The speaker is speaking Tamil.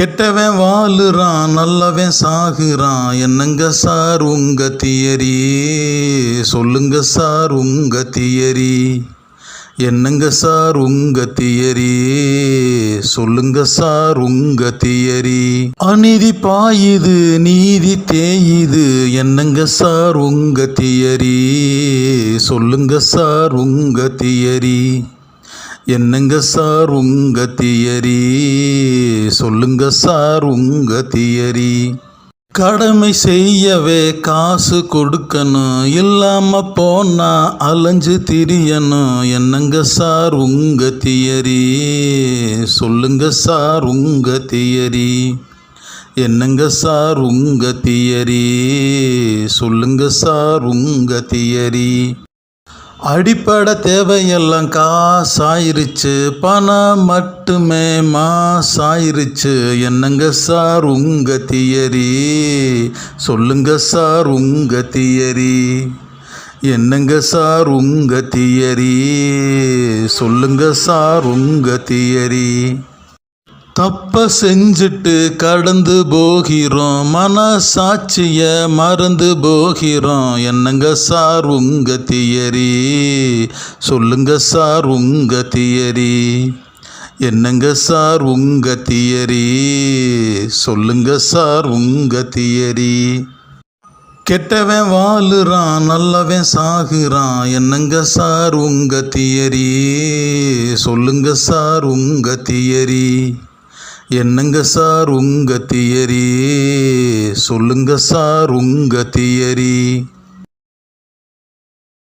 கெட்டவன் வாழுறான் நல்லவன் சாகுறான். என்னங்க சார் உங்க தியரி? சொல்லுங்க சார் உங்க தியரி. என்னங்க சார் உங்க தியரி? சொல்லுங்க சார் உங்க தியரி. அநீதி பாயுது நீதி தேயுது. என்னங்க சார் உங்க தியரி? சொல்லுங்க சார் உங்க தியரி. என்னங்க சார் உங்க தியரி? சொல்லுங்க சார் உங்க தியரி. கடமை செய்யவே காசு கொடுக்கணும் இல்லாம போனா அலைஞ்சு திரியணும். என்னங்க சார் உங்க தியரி? சொல்லுங்க சார் உங்க தியரி. என்னங்க சார் உங்க தியரி? சொல்லுங்க சார் உங்க தியரி. அடிப்படை தேவையெல்லாம் காசாயிருச்சு. பணம் மட்டுமே மாசாயிருச்சு. என்னங்க சார் உங்க தியரி? சொல்லுங்க சார் உங்க தியரி. என்னங்க சார் உங்க தியரி? சொல்லுங்க சார் உங்க தியரி. தப்ப செஞ்சுட்டு கடந்து போகிறோம். மனசாட்சிய மறந்து போகிறோம். என்னங்க சார் உங்க தியரி? சொல்லுங்க சார் உங்க தியரி. என்னங்க சார் உங்க தியரி? சொல்லுங்க சார் உங்க தியரி. கெட்டவன் வாழுறான் நல்லவன் சாகுறான். என்னங்க சார் உங்க தியரி? சொல்லுங்க சார் உங்க தியரி. என்னங்க சார் உங்க தியரி? சொல்லுங்க சார் உங்க தியரி.